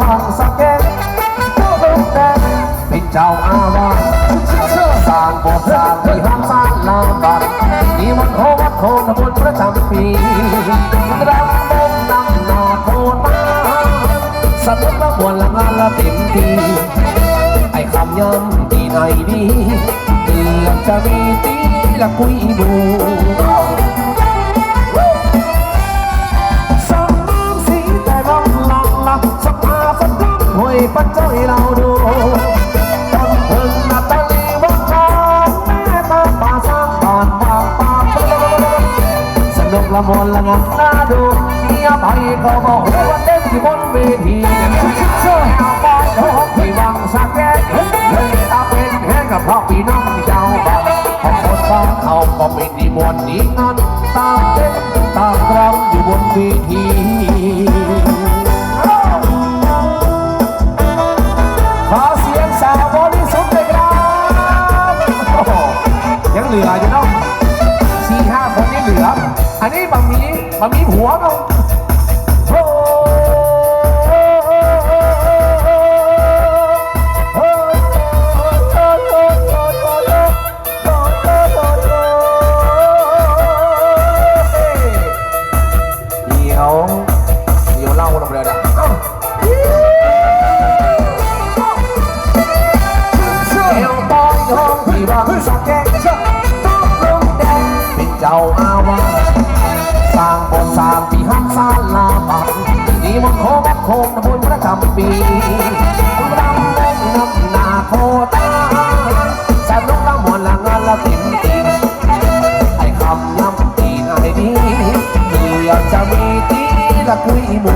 ห้องสักแก่ผู้ลุกแดงเป็นเจ้าอาวาสสร้างโบสถ์สร้างที่ห้องสร้างลาบัดนี่มันโควัดโคขบวนประจำปีรำบงนำนาโคตาสนุกละมวลละงานละเต็มทีไอ้คำย้ำที่ไหนดีเกือบจะมีตีละกุยบู วยปัจเราดูต้นพึ่งนาตาลีวังทองแม่ตาป่าสร้างบ้านวางป่าสนุกละมนละงานน่าดูมีอภัยก็บอกว่าเต้นที่บนเวทีเชื่อแอลปอยโอ้ที่วังสักแก่เลยตาเป็นแห้งกับพ่อพี่น้องเจ้าบ้านของคนบ้านเขาก็เป็นดีมวนดีงานตามเต้นตามรำอยู่บนเวที เหลืออยู่เนาะสี่ห้าคนยังเหลือ อันนี้บะหมี่บะหมี่หัวเนาะโอ้เดี๋ยวเดี๋ยวเล่าลงไปเลยนะ สร้างโบสถ์สร้างปีห้ามสร้างลาบังนี่มันโคบักโคมนะบุญประจำปีรำเดงนำนาโคตาแสนุกละมวนละงานละติ่มติ่มไอ้คำน้ำตีนไอ้ดีเพื่อจะมีตีละคุยม